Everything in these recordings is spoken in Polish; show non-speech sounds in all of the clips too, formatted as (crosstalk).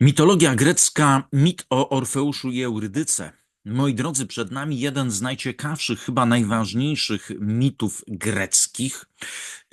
Mitologia grecka, mit o Orfeuszu i Eurydyce. Moi drodzy, przed nami jeden z najciekawszych, chyba najważniejszych mitów greckich.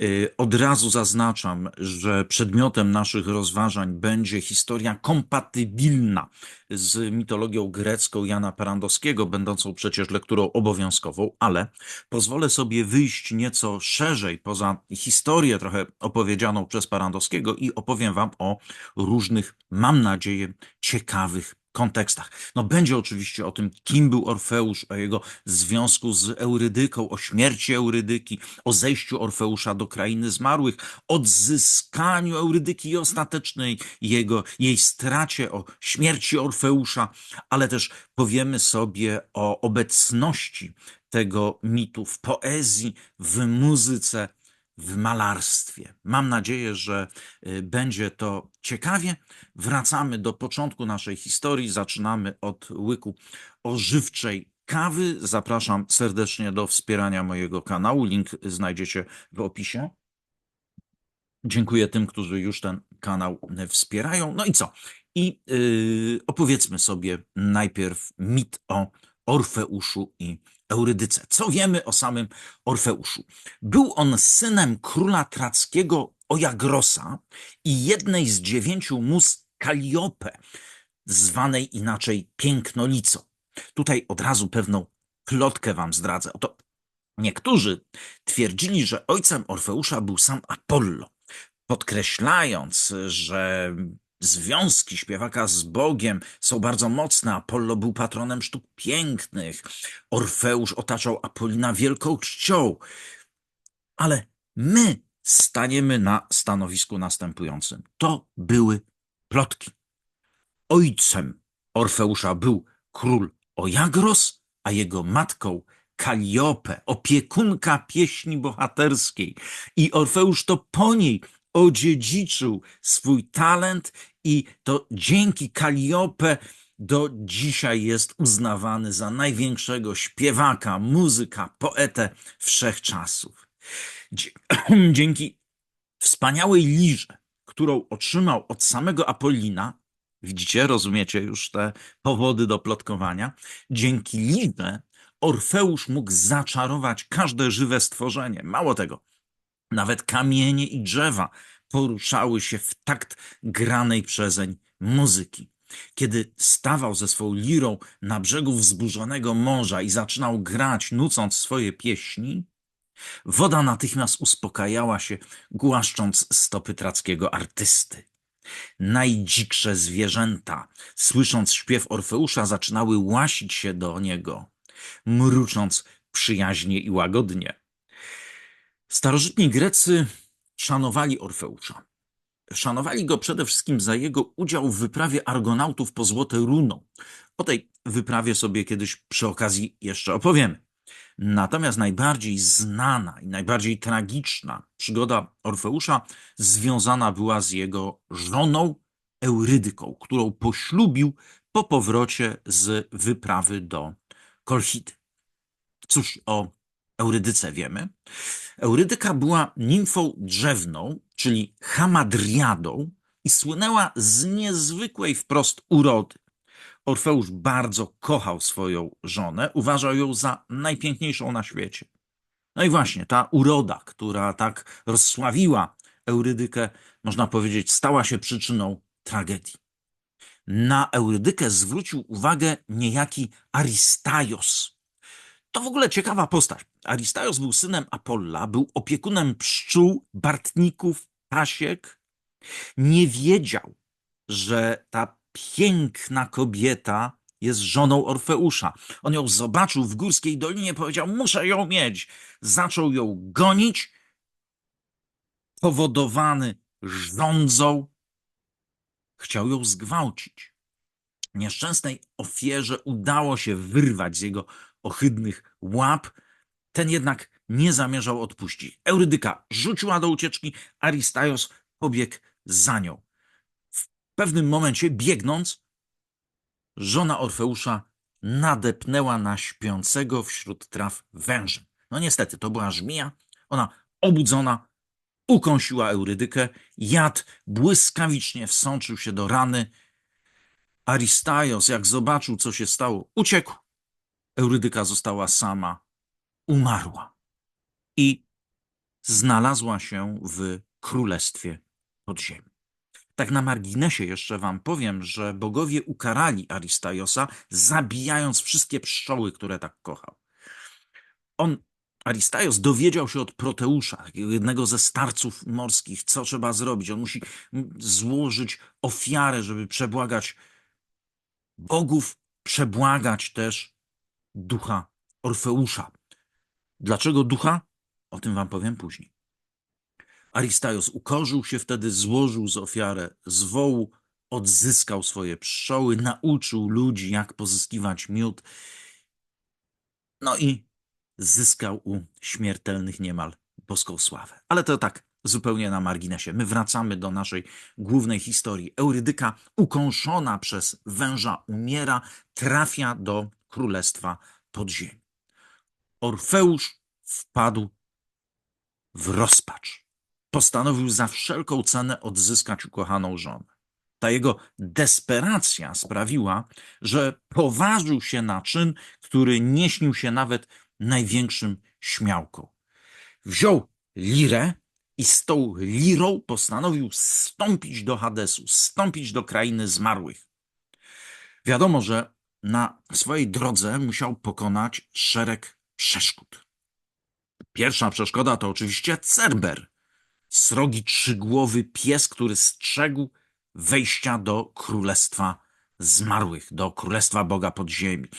Y, Od razu zaznaczam, że przedmiotem naszych rozważań będzie historia kompatybilna z mitologią grecką Jana Parandowskiego, będącą przecież lekturą obowiązkową, ale pozwolę sobie wyjść nieco szerzej poza historię trochę opowiedzianą przez Parandowskiego i opowiem wam o różnych, mam nadzieję, ciekawych kontekstach. No będzie oczywiście o tym, kim był Orfeusz, o jego związku z Eurydyką, o śmierci Eurydyki, o zejściu Orfeusza do krainy zmarłych, odzyskaniu Eurydyki i ostatecznej jego, jej stracie, o śmierci Orfeusza, ale też powiemy sobie o obecności tego mitu w poezji, w muzyce, w malarstwie. Mam nadzieję, że y, będzie to ciekawie. Wracamy do początku naszej historii. Zaczynamy od łyku ożywczej kawy. Zapraszam serdecznie do wspierania mojego kanału. Link znajdziecie w opisie. Dziękuję tym, którzy już ten kanał wspierają. No i co? I yy, opowiedzmy sobie najpierw mit o Orfeuszu i Eurydyce. Co wiemy o samym Orfeuszu? Był on synem króla trackiego Ojagrosa i jednej z dziewięciu mus Kaliope, zwanej inaczej Pięknolicą. Tutaj od razu pewną plotkę wam zdradzę. Oto niektórzy twierdzili, że ojcem Orfeusza był sam Apollo, podkreślając, że związki śpiewaka z Bogiem są bardzo mocne. Apollo był patronem sztuk pięknych. Orfeusz otaczał Apolina wielką czcią. Ale my staniemy na stanowisku następującym. To były plotki. Ojcem Orfeusza był król Ojagros, a jego matką Kaliope, opiekunka pieśni bohaterskiej. I Orfeusz to po niej odziedziczył swój talent i to dzięki Kaliope do dzisiaj jest uznawany za największego śpiewaka, muzyka, poetę wszechczasów. (clears throat) Dzięki wspaniałej lirze, którą otrzymał od samego Apollina, widzicie, rozumiecie już te powody do plotkowania, dzięki lirze Orfeusz mógł zaczarować każde żywe stworzenie. Mało tego, nawet kamienie i drzewa poruszały się w takt granej przezeń muzyki. Kiedy stawał ze swą lirą na brzegu wzburzonego morza i zaczynał grać, nucąc swoje pieśni, woda natychmiast uspokajała się, głaszcząc stopy trackiego artysty. Najdziksze zwierzęta, słysząc śpiew Orfeusza, zaczynały łasić się do niego, mrucząc przyjaźnie i łagodnie. Starożytni Grecy szanowali Orfeusza. Szanowali go przede wszystkim za jego udział w wyprawie Argonautów po Złote Runo. O tej wyprawie sobie kiedyś przy okazji jeszcze opowiemy. Natomiast najbardziej znana i najbardziej tragiczna przygoda Orfeusza związana była z jego żoną Eurydyką, którą poślubił po powrocie z wyprawy do Kolchidy. Cóż o Eurydyce wiemy? Eurydyka była nimfą drzewną, czyli hamadriadą i słynęła z niezwykłej wprost urody. Orfeusz bardzo kochał swoją żonę, uważał ją za najpiękniejszą na świecie. No i właśnie ta uroda, która tak rozsławiła Eurydykę, można powiedzieć, stała się przyczyną tragedii. Na Eurydykę zwrócił uwagę niejaki Aristaios. To w ogóle ciekawa postać. Aristaios był synem Apolla, był opiekunem pszczół, bartników, pasiek. Nie wiedział, że ta piękna kobieta jest żoną Orfeusza. On ją zobaczył w górskiej dolinie, powiedział: Muszę ją mieć. Zaczął ją gonić, powodowany żądzą, chciał ją zgwałcić. Nieszczęsnej ofierze udało się wyrwać z jego ohydnych łap. Ten jednak nie zamierzał odpuścić. Eurydyka rzuciła do ucieczki, Aristaios pobiegł za nią. W pewnym momencie, biegnąc, żona Orfeusza nadepnęła na śpiącego wśród traw węża. No niestety, to była żmija. Ona obudzona ukąsiła Eurydykę. Jad błyskawicznie wsączył się do rany Aristaios, jak zobaczył, co się stało, uciekł. Eurydyka została sama, umarła i znalazła się w królestwie podziemi. Tak na marginesie jeszcze wam powiem, że bogowie ukarali Aristajosa, zabijając wszystkie pszczoły, które tak kochał. On, Aristajos, dowiedział się od Proteusza, jednego ze starców morskich, co trzeba zrobić. On musi złożyć ofiarę, żeby przebłagać bogów, przebłagać też ducha Orfeusza. Dlaczego ducha? O tym wam powiem później. Aristajos ukorzył się wtedy, złożył z ofiarę z wołu, odzyskał swoje pszczoły, nauczył ludzi, jak pozyskiwać miód. No i zyskał u śmiertelnych niemal boską sławę. Ale to tak zupełnie na marginesie. My wracamy do naszej głównej historii. Eurydyka, ukąszona przez węża, umiera, trafia do królestwa podziemi. Orfeusz wpadł w rozpacz. Postanowił za wszelką cenę odzyskać ukochaną żonę. Ta jego desperacja sprawiła, że poważył się na czyn, który nie śnił się nawet największym śmiałkom. Wziął lirę i z tą lirą postanowił stąpić do Hadesu, stąpić do krainy zmarłych. Wiadomo, że na swojej drodze musiał pokonać szereg przeszkód. Pierwsza przeszkoda to oczywiście Cerber, srogi trzygłowy pies, który strzegł wejścia do królestwa zmarłych, do królestwa Boga podziemi.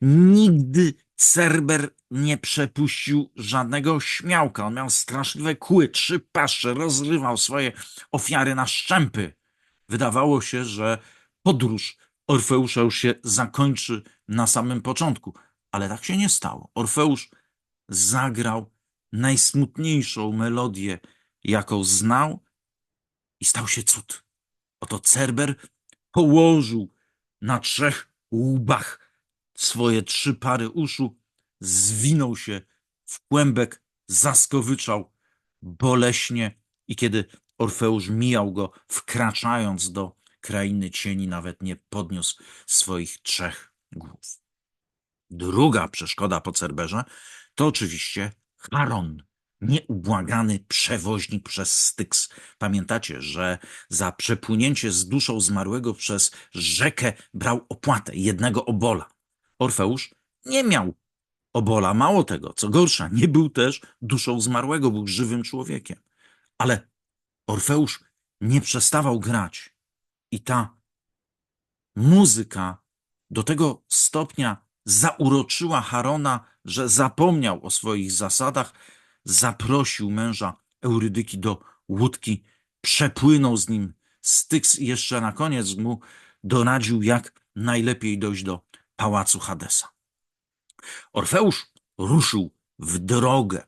Nigdy Cerber nie przepuścił żadnego śmiałka. On miał straszliwe kły, trzy paszcze, rozrywał swoje ofiary na szczępy. Wydawało się, że podróż Orfeusza już się zakończy na samym początku, ale tak się nie stało. Orfeusz zagrał najsmutniejszą melodię, jaką znał, i stał się cud. Oto Cerber położył na trzech łbach swoje trzy pary uszu, zwinął się w kłębek, zaskowyczał boleśnie i kiedy Orfeusz mijał go, wkraczając do krainy cieni, nawet nie podniósł swoich trzech głów. Druga przeszkoda po Cerberze to oczywiście Charon, nieubłagany przewoźnik przez Styks. Pamiętacie, że za przepłynięcie z duszą zmarłego przez rzekę brał opłatę jednego obola. Orfeusz nie miał obola, mało tego, co gorsza, nie był też duszą zmarłego, był żywym człowiekiem. Ale Orfeusz nie przestawał grać i ta muzyka do tego stopnia zauroczyła Harona, że zapomniał o swoich zasadach, zaprosił męża Eurydyki do łódki, przepłynął z nim Styks i jeszcze na koniec mu doradził, jak najlepiej dojść do pałacu Hadesa. Orfeusz ruszył w drogę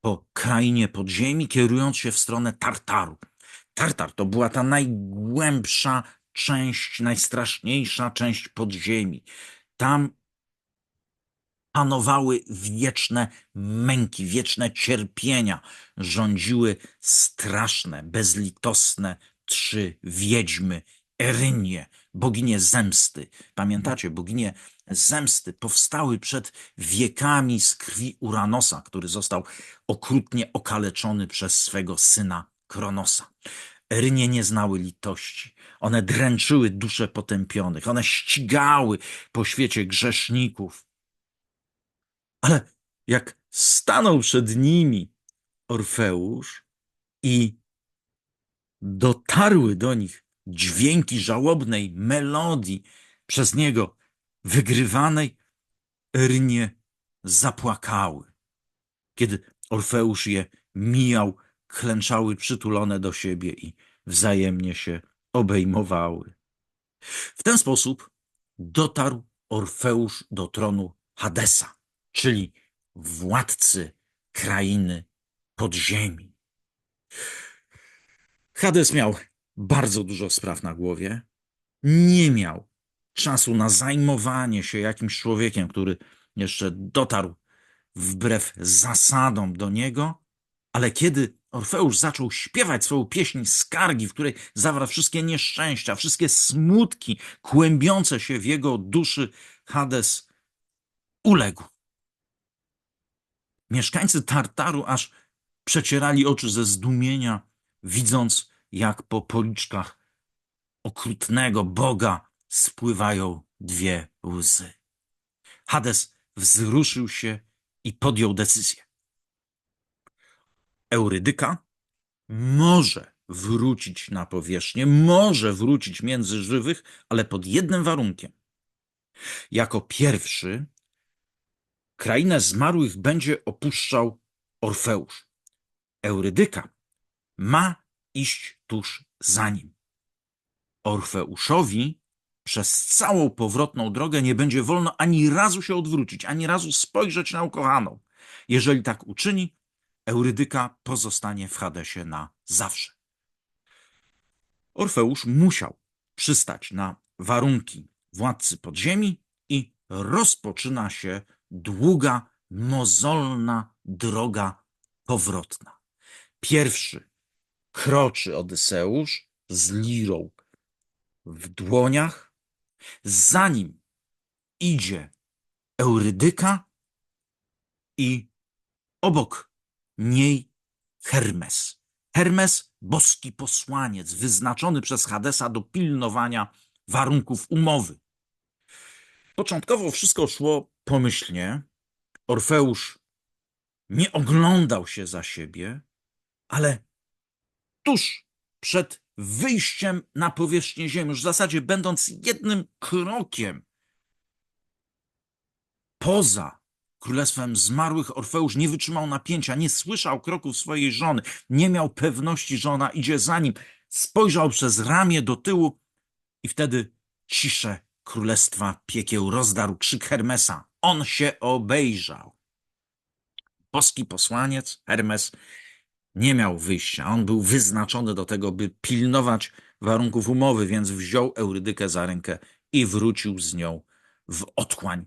po krainie podziemi, kierując się w stronę Tartaru. Tartar to była ta najgłębsza część, najstraszniejsza część podziemi. Tam panowały wieczne męki, wieczne cierpienia. Rządziły straszne, bezlitosne trzy wiedźmy, Erynie, boginie zemsty. Pamiętacie, boginie zemsty powstały przed wiekami z krwi Uranosa, który został okrutnie okaleczony przez swego syna Kronosa. Erynie nie znały litości. One dręczyły dusze potępionych, one ścigały po świecie grzeszników. Ale jak stanął przed nimi Orfeusz i dotarły do nich dźwięki żałobnej melodii przez niego wygrywanej, Erynie zapłakały. Kiedy Orfeusz je mijał, klęczały przytulone do siebie i wzajemnie się obejmowały. W ten sposób dotarł Orfeusz do tronu Hadesa, czyli władcy krainy podziemi. Hades miał bardzo dużo spraw na głowie. Nie miał czasu na zajmowanie się jakimś człowiekiem, który jeszcze dotarł wbrew zasadom do niego, ale kiedy Orfeusz zaczął śpiewać swoją pieśń skargi, w której zawarł wszystkie nieszczęścia, wszystkie smutki kłębiące się w jego duszy, Hades uległ. Mieszkańcy Tartaru aż przecierali oczy ze zdumienia, widząc, jak po policzkach okrutnego Boga spływają dwie łzy. Hades wzruszył się i podjął decyzję. Eurydyka może wrócić na powierzchnię, może wrócić między żywych, ale pod jednym warunkiem. Jako pierwszy krainę zmarłych będzie opuszczał Orfeusz. Eurydyka ma iść tuż za nim. Orfeuszowi przez całą powrotną drogę nie będzie wolno ani razu się odwrócić, ani razu spojrzeć na ukochaną. Jeżeli tak uczyni, Eurydyka pozostanie w Hadesie na zawsze. Orfeusz musiał przystać na warunki władcy podziemi i rozpoczyna się długa, mozolna droga powrotna. Pierwszy kroczy Odyseusz z lirą w dłoniach, za nim idzie Eurydyka i obok niej Hermes. Hermes, boski posłaniec, wyznaczony przez Hadesa do pilnowania warunków umowy. Początkowo wszystko szło pomyślnie. Orfeusz nie oglądał się za siebie, ale tuż przed wyjściem na powierzchnię Ziemi, już w zasadzie będąc jednym krokiem poza królestwem zmarłych, Orfeusz nie wytrzymał napięcia, nie słyszał kroków swojej żony, nie miał pewności, że ona idzie za nim. Spojrzał przez ramię do tyłu i wtedy ciszę królestwa piekieł rozdarł krzyk Hermesa. On się obejrzał. Boski posłaniec, Hermes, nie miał wyjścia. On był wyznaczony do tego, by pilnować warunków umowy, więc wziął Eurydykę za rękę i wrócił z nią w otchłań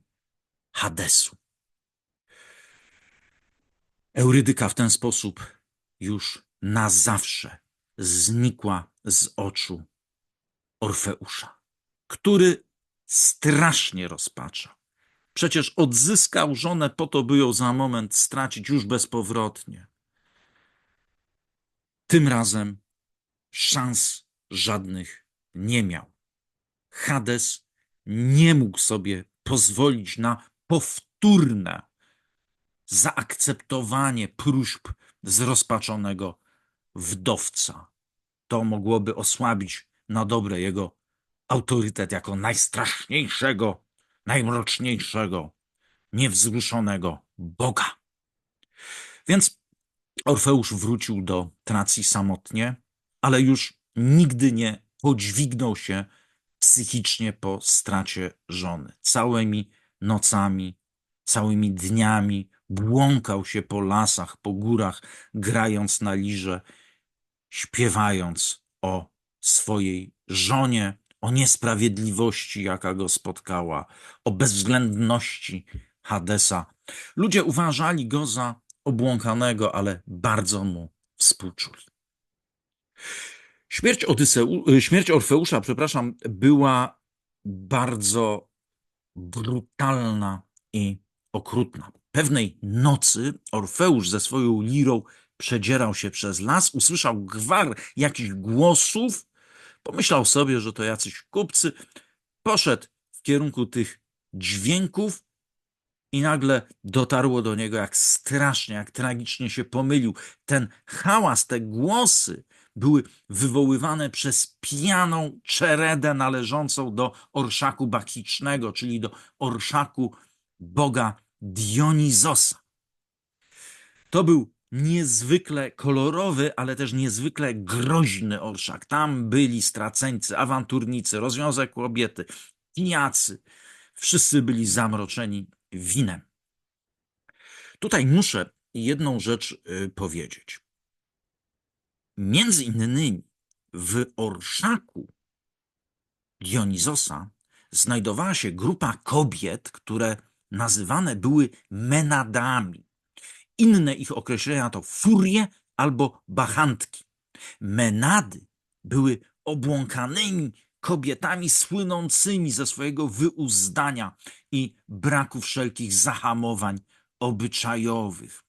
Hadesu. Eurydyka w ten sposób już na zawsze znikła z oczu Orfeusza, który strasznie rozpaczał. Przecież odzyskał żonę po to, by ją za moment stracić już bezpowrotnie. Tym razem szans żadnych nie miał. Hades nie mógł sobie pozwolić na powtórne zaakceptowanie próśb zrozpaczonego wdowca. To mogłoby osłabić na dobre jego autorytet jako najstraszniejszego, najmroczniejszego, niewzruszonego Boga. Więc Orfeusz wrócił do Tracji samotnie, ale już nigdy nie podźwignął się psychicznie po stracie żony. Całymi nocami, całymi dniami błąkał się po lasach, po górach, grając na lirze, śpiewając o swojej żonie, o niesprawiedliwości, jaka go spotkała, o bezwzględności Hadesa. Ludzie uważali go za obłąkanego, ale bardzo mu współczuli. Śmierć, Odyseu, śmierć Orfeusza, przepraszam, była bardzo brutalna i okrutna. Pewnej nocy Orfeusz ze swoją lirą przedzierał się przez las, usłyszał gwar jakichś głosów, pomyślał sobie, że to jacyś kupcy, poszedł w kierunku tych dźwięków i nagle dotarło do niego, jak strasznie, jak tragicznie się pomylił. Ten hałas, te głosy były wywoływane przez pijaną czeredę należącą do orszaku bakicznego, czyli do orszaku boga Dionizosa. To był niezwykle kolorowy, ale też niezwykle groźny orszak. Tam byli straceńcy, awanturnicy, rozwiązek kobiety, piniacy. Wszyscy byli zamroczeni winem. Tutaj muszę jedną rzecz y, powiedzieć. Między innymi w orszaku Dionizosa znajdowała się grupa kobiet, które nazywane były menadami. Inne ich określenia to furie albo bachantki. Menady były obłąkanymi kobietami słynącymi ze swojego wyuzdania i braku wszelkich zahamowań obyczajowych.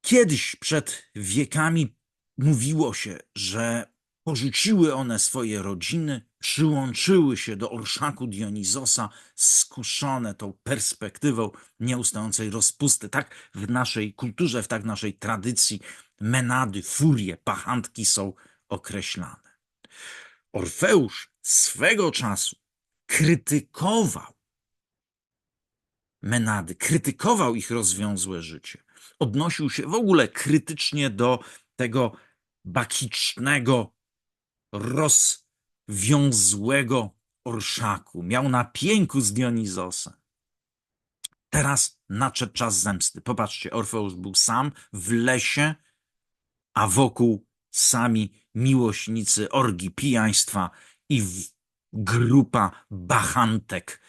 Kiedyś przed wiekami mówiło się, że porzuciły one swoje rodziny, przyłączyły się do orszaku Dionizosa, skuszone tą perspektywą nieustającej rozpusty. Tak w naszej kulturze, w tak naszej tradycji menady, furie, pachantki są określane. Orfeusz swego czasu krytykował Menady, krytykował ich rozwiązłe życie. Odnosił się w ogóle krytycznie do tego bakicznego, rozwiązłego orszaku. Miał na pięku z Dionizosem. Teraz nadszedł czas zemsty. Popatrzcie, Orfeusz był sam w lesie, a wokół sami miłośnicy orgi pijaństwa i grupa bachantek,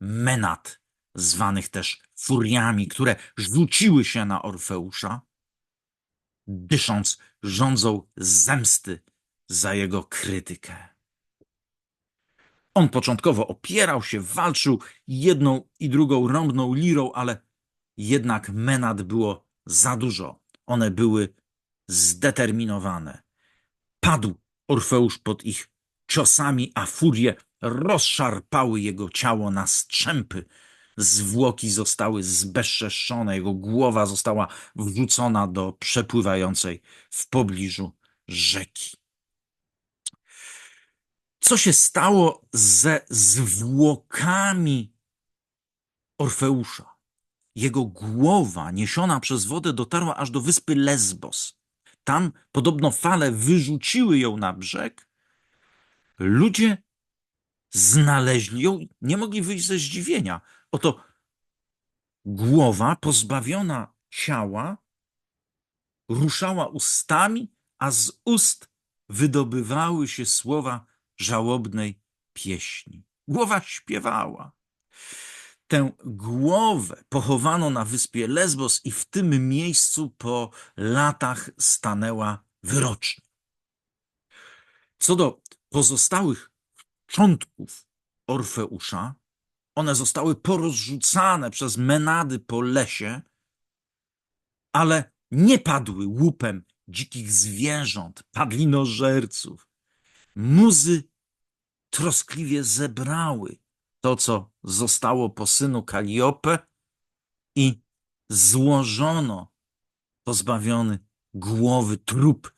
menad, zwanych też furiami, które rzuciły się na Orfeusza, dysząc rządzą zemsty za jego krytykę. On początkowo opierał się, walczył jedną i drugą rąbną lirą, ale jednak menad było za dużo. One były zdeterminowane. Padł Orfeusz pod ich ciosami, a furie rozszarpały jego ciało na strzępy. Zwłoki zostały zbezczeszczone, jego głowa została wrzucona do przepływającej w pobliżu rzeki. Co się stało ze zwłokami Orfeusza? Jego głowa niesiona przez wodę dotarła aż do wyspy Lesbos. Tam podobno fale wyrzuciły ją na brzeg. Ludzie znaleźli ją, nie mogli wyjść ze zdziwienia. Oto głowa pozbawiona ciała ruszała ustami, a z ust wydobywały się słowa żałobnej pieśni. Głowa śpiewała. Tę głowę pochowano na wyspie Lesbos i w tym miejscu po latach stanęła wyrocznia. Co do pozostałych szczątków Orfeusza, one zostały porozrzucane przez menady po lesie, ale nie padły łupem dzikich zwierząt, padlinożerców. Muzy troskliwie zebrały to, co zostało po synu Kaliopę i złożono pozbawiony głowy trup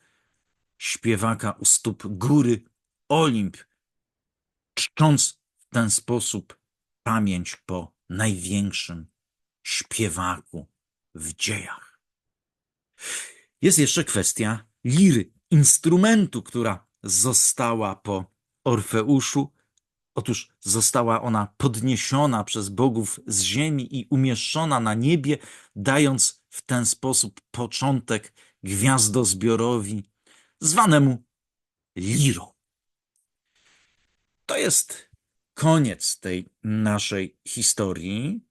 śpiewaka u stóp góry Olimp, czcząc w ten sposób pamięć po największym śpiewaku w dziejach. Jest jeszcze kwestia liry, instrumentu, która została po Orfeuszu. Otóż została ona podniesiona przez bogów z ziemi i umieszczona na niebie, dając w ten sposób początek gwiazdozbiorowi zwanemu lirą. To jest koniec tej naszej historii,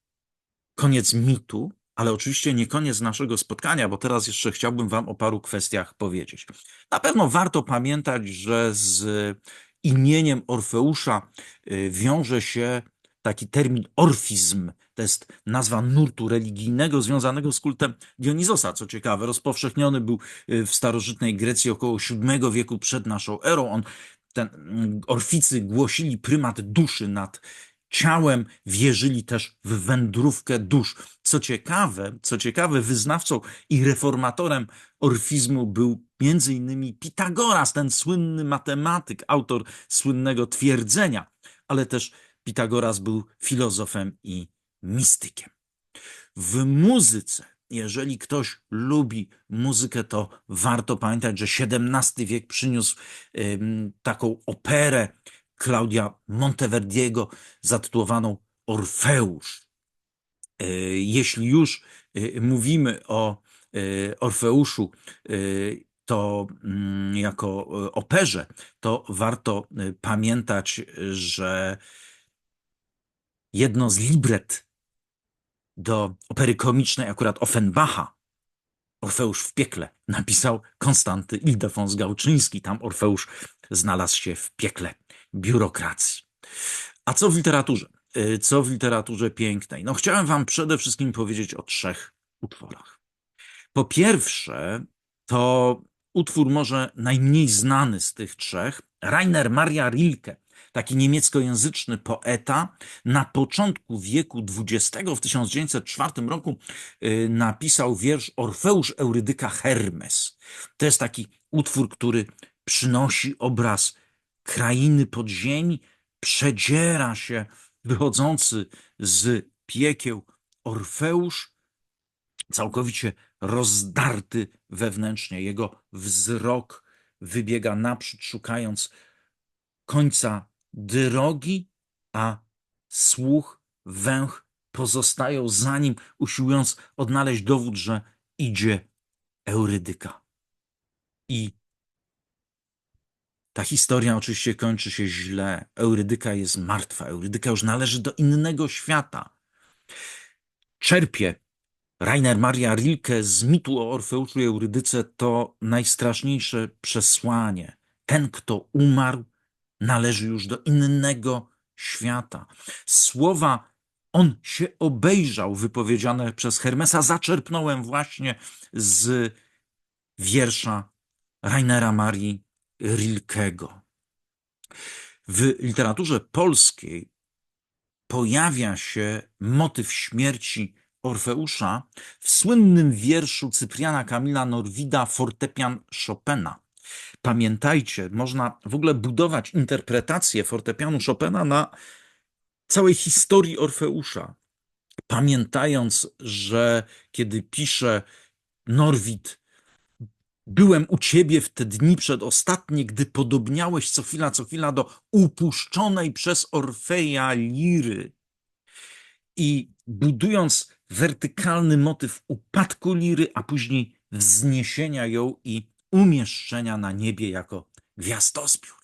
koniec mitu, ale oczywiście nie koniec naszego spotkania, bo teraz jeszcze chciałbym Wam o paru kwestiach powiedzieć. Na pewno warto pamiętać, że z imieniem Orfeusza y, wiąże się taki termin orfizm. To jest nazwa nurtu religijnego związanego z kultem Dionizosa. Co ciekawe, rozpowszechniony był y, w starożytnej Grecji około VII wieku przed naszą erą. On ten, mm, orficy głosili prymat duszy nad ciałem, wierzyli też w wędrówkę dusz. Co ciekawe, co ciekawe, wyznawcą i reformatorem orfizmu był między innymi Pitagoras, ten słynny matematyk, autor słynnego twierdzenia, ale też Pitagoras był filozofem i mistykiem. W muzyce jeżeli ktoś lubi muzykę, to warto pamiętać, że XVII wiek przyniósł taką operę Claudia Monteverdiego zatytułowaną Orfeusz. E, jeśli już e, mówimy o e, Orfeuszu, to mm, jako operze, to warto pamiętać, że jedno z libret do opery komicznej akurat Offenbacha Orfeusz w piekle napisał Konstanty Ildefons Gałczyński. Tam Orfeusz znalazł się w piekle biurokracji. A co w literaturze? Y, co w literaturze pięknej? No, chciałem Wam przede wszystkim powiedzieć o trzech utworach. Po pierwsze, to utwór może najmniej znany z tych trzech, Rainer Maria Rilke, taki niemieckojęzyczny poeta, na początku wieku XX, w 1904 roku, y, napisał wiersz Orfeusz Eurydyka Hermes. To jest taki utwór, który przynosi obraz krainy podziemi, przedziera się wychodzący z piekieł Orfeusz, całkowicie rozdarty wewnętrznie. Jego wzrok wybiega naprzód, szukając końca drogi, a słuch, węch pozostają za nim, usiłując odnaleźć dowód, że idzie Eurydyka. I ta historia oczywiście kończy się źle. Eurydyka jest martwa. Eurydyka już należy do innego świata. Czerpie Rainer Maria Rilke z mitu o Orfeuszu i Eurydyce to najstraszniejsze przesłanie. Ten, kto umarł, należy już do innego świata. Słowa on się obejrzał, wypowiedziane przez Hermesa, zaczerpnąłem właśnie z wiersza Rainera Marii Rilkego. W literaturze polskiej pojawia się motyw śmierci Orfeusza w słynnym wierszu Cypriana Kamila Norwida Fortepian Chopina. Pamiętajcie, można w ogóle budować interpretację fortepianu Chopina na całej historii Orfeusza. Pamiętając, że kiedy pisze Norwid, byłem u ciebie w te dni przedostatnie, gdy podobniałeś co chwila, co chwila do upuszczonej przez Orfeja liry. I budując wertykalny motyw upadku liry, a później wzniesienia ją i umieszczenia na niebie jako gwiazdozbiór.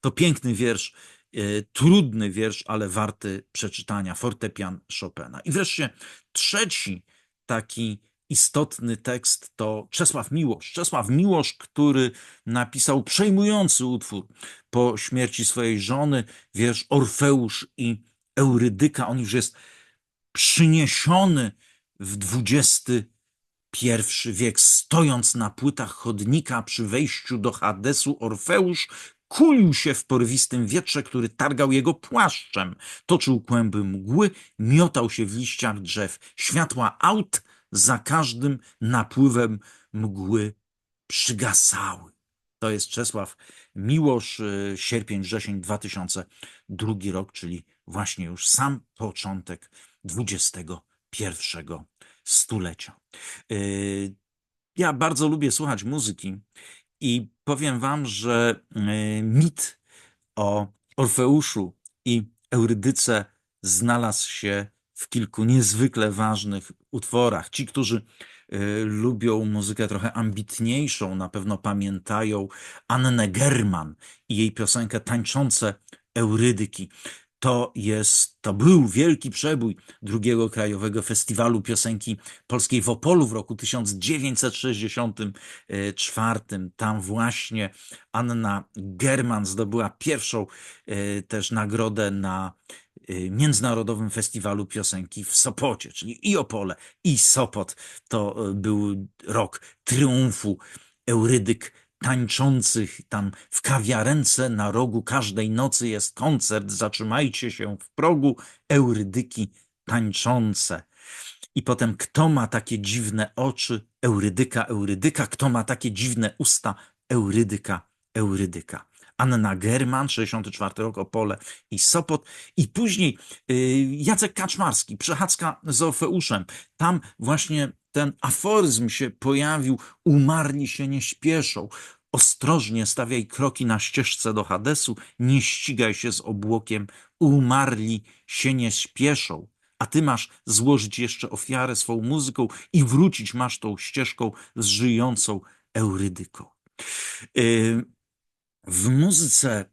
To piękny wiersz, e, trudny wiersz, ale warty przeczytania. Fortepian Chopina. I wreszcie trzeci taki istotny tekst to Czesław Miłosz. Czesław Miłosz, który napisał przejmujący utwór po śmierci swojej żony, wiersz Orfeusz i Eurydyka. On już jest przyniesiony w XX wiek, stojąc na płytach chodnika przy wejściu do Hadesu, Orfeusz kulił się w porwistym wietrze, który targał jego płaszczem. Toczył kłęby mgły, miotał się w liściach drzew. Światła aut za każdym napływem mgły przygasały. To jest Czesław Miłosz, y, sierpień, wrzesień 2002 rok, czyli właśnie już sam początek XXI stulecia. Y, ja bardzo lubię słuchać muzyki i powiem wam, że y, mit o Orfeuszu i Eurydyce znalazł się w kilku niezwykle ważnych utworach. Ci, którzy y, lubią muzykę trochę ambitniejszą, na pewno pamiętają Annę German i jej piosenkę Tańczące Eurydyki to jest, to był wielki przebój drugiego krajowego festiwalu piosenki polskiej w Opolu w roku 1964. Tam właśnie Anna German zdobyła pierwszą e, też nagrodę na e, Międzynarodowym Festiwalu Piosenki w Sopocie, czyli i Opole, i Sopot. To e, był rok triumfu Eurydyk tańczących tam w kawiarence na rogu każdej nocy jest koncert, zatrzymajcie się w progu, eurydyki tańczące. I potem kto ma takie dziwne oczy, eurydyka, eurydyka, kto ma takie dziwne usta, eurydyka, eurydyka. Anna German, 64 rok, Opole i Sopot. I później y, Jacek Kaczmarski, przechadzka z Orfeuszem. Tam właśnie ten aforyzm się pojawił, umarli się nie śpieszą. Ostrożnie stawiaj kroki na ścieżce do Hadesu, nie ścigaj się z obłokiem, umarli się nie śpieszą. A ty masz złożyć jeszcze ofiarę swą muzyką i wrócić masz tą ścieżką z żyjącą Eurydyką. W muzyce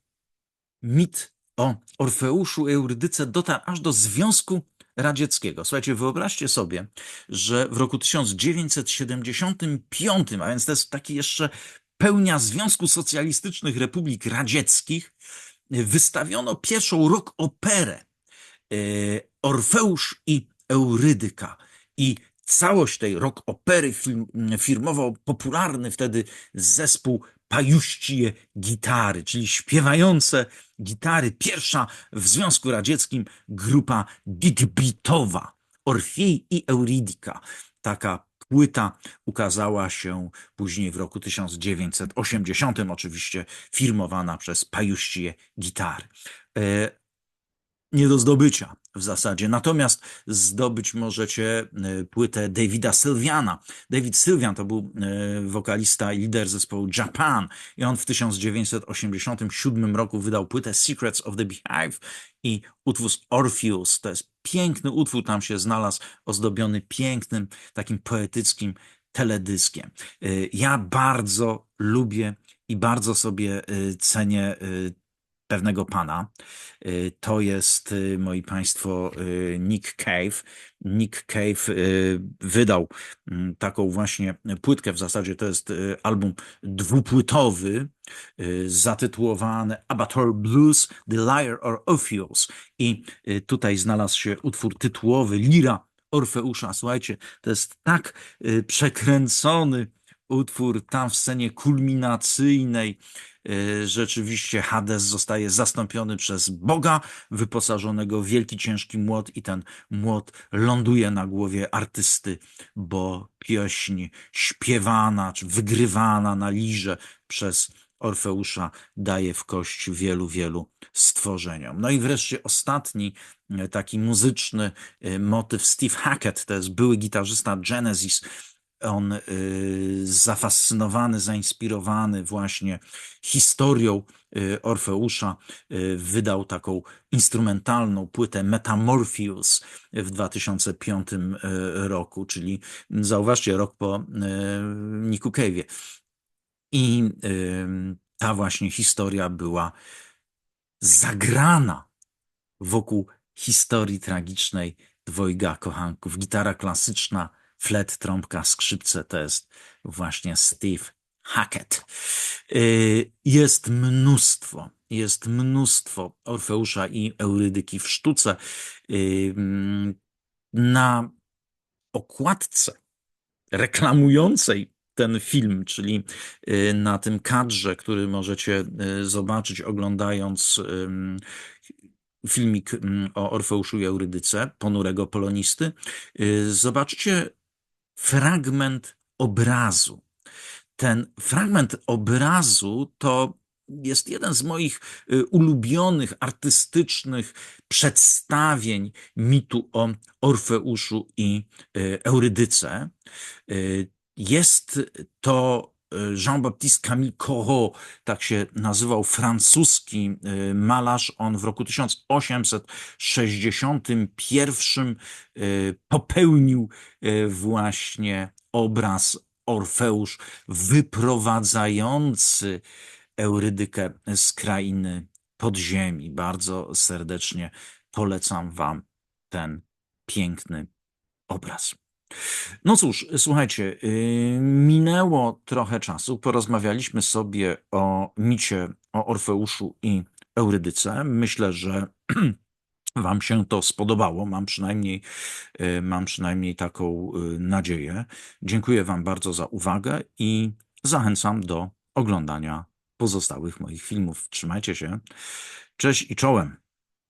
mit o Orfeuszu Eurydyce dotarł aż do Związku radzieckiego. Słuchajcie, wyobraźcie sobie, że w roku 1975, a więc to jest taki jeszcze pełnia Związku Socjalistycznych Republik Radzieckich, wystawiono pierwszą rock operę e, Orfeusz i Eurydyka. I całość tej rock opery film, firmował popularny wtedy zespół pajuście gitary, czyli śpiewające gitary. Pierwsza w Związku Radzieckim grupa big beatowa, i Eurydyka. Taka płyta ukazała się później w roku 1980, oczywiście firmowana przez pajuście gitary. E, nie do zdobycia w zasadzie. Natomiast zdobyć możecie e, płytę Davida Sylwiana. David Sylwian to był e, wokalista i lider zespołu Japan i on w 1987 roku wydał płytę Secrets of the Beehive i utwór Orpheus. To jest piękny utwór, tam się znalazł, ozdobiony pięknym, takim poetyckim teledyskiem. E, ja bardzo lubię i bardzo sobie cenię pewnego pana. Y, to jest, y, moi państwo, y, Nick Cave. Nick Cave wydał mm, taką właśnie płytkę, w zasadzie to jest album dwupłytowy, zatytułowany Abattoir Blues, The Liar or Orpheus. I tutaj znalazł się utwór tytułowy Lira Orfeusza. Słuchajcie, to jest tak przekręcony utwór tam w scenie kulminacyjnej, rzeczywiście Hades zostaje zastąpiony przez Boga, wyposażonego w wielki, ciężki młot i ten młot ląduje na głowie artysty, bo pieśń śpiewana czy wygrywana na lirze przez Orfeusza daje w kość wielu, wielu stworzeniom. No i wreszcie ostatni y, taki muzyczny y, motyw Steve Hackett, to jest były gitarzysta Genesis, on y, zafascynowany, zainspirowany właśnie historią y, Orfeusza, y, wydał taką instrumentalną płytę Metamorpheus w 2005 roku, czyli zauważcie, rok po Niku Cave'ie. I ta właśnie historia była zagrana wokół historii tragicznej dwojga kochanków. Gitara klasyczna, flet, trąbka, skrzypce to jest właśnie Steve Hackett. Y, jest mnóstwo, jest mnóstwo Orfeusza i Eurydyki w sztuce. Y, na okładce reklamującej ten film, czyli y, na tym kadrze, który możecie zobaczyć oglądając filmik o Orfeuszu i Eurydyce, ponurego polonisty, zobaczcie fragment obrazu. Ten fragment obrazu to jest jeden z moich y, ulubionych artystycznych przedstawień mitu o Orfeuszu i y, Eurydyce. Y, jest to Jean-Baptiste Camille Corot, tak się nazywał francuski y, malarz. On w roku 1861 y, popełnił y, właśnie obraz Orfeusz wyprowadzający Eurydykę z krainy podziemi. Bardzo serdecznie polecam Wam ten piękny obraz. No cóż, słuchajcie, y, minęło trochę czasu. Porozmawialiśmy sobie o micie o Orfeuszu i Eurydyce. Myślę, że (clears throat) Wam się to spodobało. Mam przynajmniej, y, mam przynajmniej taką y, nadzieję. Dziękuję Wam bardzo za uwagę i zachęcam do oglądania pozostałych moich filmów. Trzymajcie się. Cześć i czołem.